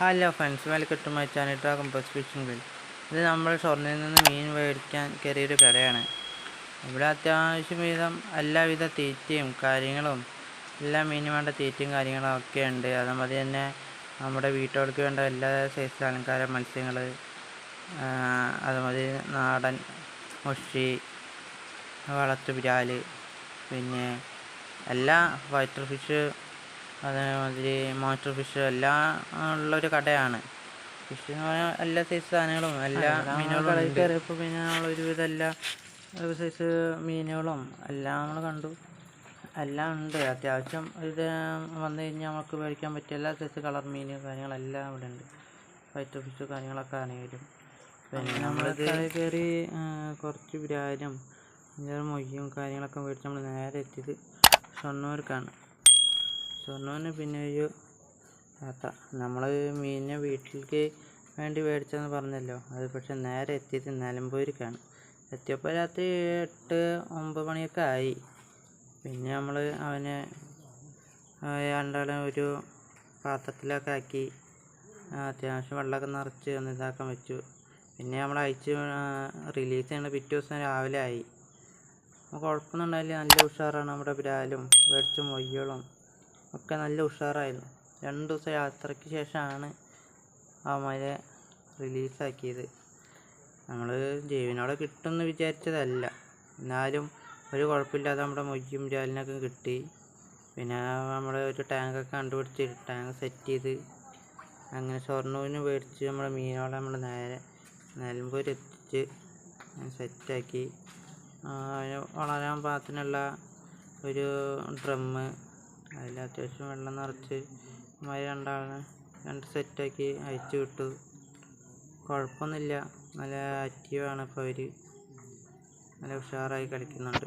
Hello friends welcome to my channel dragon bass fishing ഇത് നമ്മൾ ഷൊർണയിൽ നിന്ന് മീൻ മേടിക്കാൻ കയറിയൊരു കടയാണ്. ഇവിടെ അത്യാവശ്യം വിധം എല്ലാവിധ തീറ്റയും കാര്യങ്ങളും എല്ലാ മീനും വേണ്ട തീറ്റയും കാര്യങ്ങളും ഒക്കെ ഉണ്ട്. അതുമതി തന്നെ നമ്മുടെ വീട്ടുകാർക്ക് വേണ്ട എല്ലാ സൈസ് അലങ്കാര മത്സ്യങ്ങൾ അതുമതി നാടൻ മുഷി വളർത്തു പിരാൽ പിന്നെ എല്ലാ വൈറ്റർ ഫിഷ് അതേമാതിരി മോസ്റ്റർ ഫിഷ് എല്ലാം ഉള്ളൊരു കടയാണ്. ഫിഷ് എന്ന് പറഞ്ഞാൽ എല്ലാ സൈസ് സാധനങ്ങളും എല്ലാ മീനുകളും കടയിൽ കയറിയപ്പോൾ പിന്നെ എല്ലാ സൈസ് മീനുകളും എല്ലാം നമ്മൾ കണ്ടു. എല്ലാം ഉണ്ട്. അത്യാവശ്യം ഇത് വന്നു കഴിഞ്ഞാൽ നമുക്ക് മേടിക്കാൻ പറ്റിയ എല്ലാ സൈസ് കളർ മീൻ കാര്യങ്ങളെല്ലാം ഇവിടെ ഉണ്ട്. വൈറ്റ് ഫിഷ് കാര്യങ്ങളൊക്കെ ആണെങ്കിലും. പിന്നെ നമ്മളിത് കയറി കുറച്ച് വിരാലും മൊയ്യും കാര്യങ്ങളൊക്കെ മേടിച്ച് നമ്മൾ നേരെ എത്തിയത് ഷൊർണൂർക്കാണ് ഷൊർണൂരിന് പിന്നെ ഒരു യാത്ര നമ്മൾ മീനിനെ വീട്ടിലേക്ക് വേണ്ടി മേടിച്ചെന്ന് പറഞ്ഞല്ലോ. അത് പക്ഷെ നേരെ എത്തിയത് നിലമ്പൂരിക്കാണ് എത്തിയപ്പോൾ രാത്രി എട്ട് ഒമ്പത് മണിയൊക്കെ ആയി. പിന്നെ നമ്മൾ അവനെ രണ്ടാളെ ഒരു പാത്രത്തിലൊക്കെ ആക്കി അത്യാവശ്യം വെള്ളമൊക്കെ നിറച്ച് ഒന്ന് ഇതാക്കാൻ വെച്ചു. പിന്നെ നമ്മൾ അയച്ച് റിലീസ് ചെയ്യണ പിറ്റേ ദിവസം രാവിലെ ആയി. കുഴപ്പമൊന്നും ഉണ്ടായില്ല. നല്ല ഉഷാറാണ് നമ്മുടെ ബ്രാലും വെടിച്ച മൊയ്യകളും ഒക്കെ നല്ല ഉഷാറായിരുന്നു. രണ്ട് ദിവസം യാത്രയ്ക്ക് ശേഷമാണ് അവന്മാരെ റിലീസാക്കിയത് നമ്മൾ ജീവനോടെ കിട്ടുമെന്ന് വിചാരിച്ചതല്ല. എന്നാലും ഒരു കുഴപ്പമില്ലാതെ നമ്മുടെ മൊയ്യും ജാലിനൊക്കെ കിട്ടി. പിന്നെ നമ്മൾ ഒരു ടാങ്കൊക്കെ കണ്ടുപിടിച്ച് ടാങ്ക് സെറ്റ് ചെയ്ത് അങ്ങനെ ഷൊർണൂരിന് മേടിച്ച് നമ്മുടെ മീനോടെ നമ്മൾ നേരെ നിലമ്പൂർ എത്തിച്ച് സെറ്റാക്കി വളരാൻ പാകത്തിനുള്ള ഒരു ഡ്രമ്മ് അതിൽ അത്യാവശ്യം വെള്ളം നിറച്ച് മഴ രണ്ടാളിനെ രണ്ട് സെറ്റാക്കി അയച്ചു വിട്ടു. കുഴപ്പമൊന്നുമില്ല. നല്ല ആക്റ്റീവാണ് ഇപ്പോൾ അവർ നല്ല ഉഷാറായി കളിക്കുന്നുണ്ട്.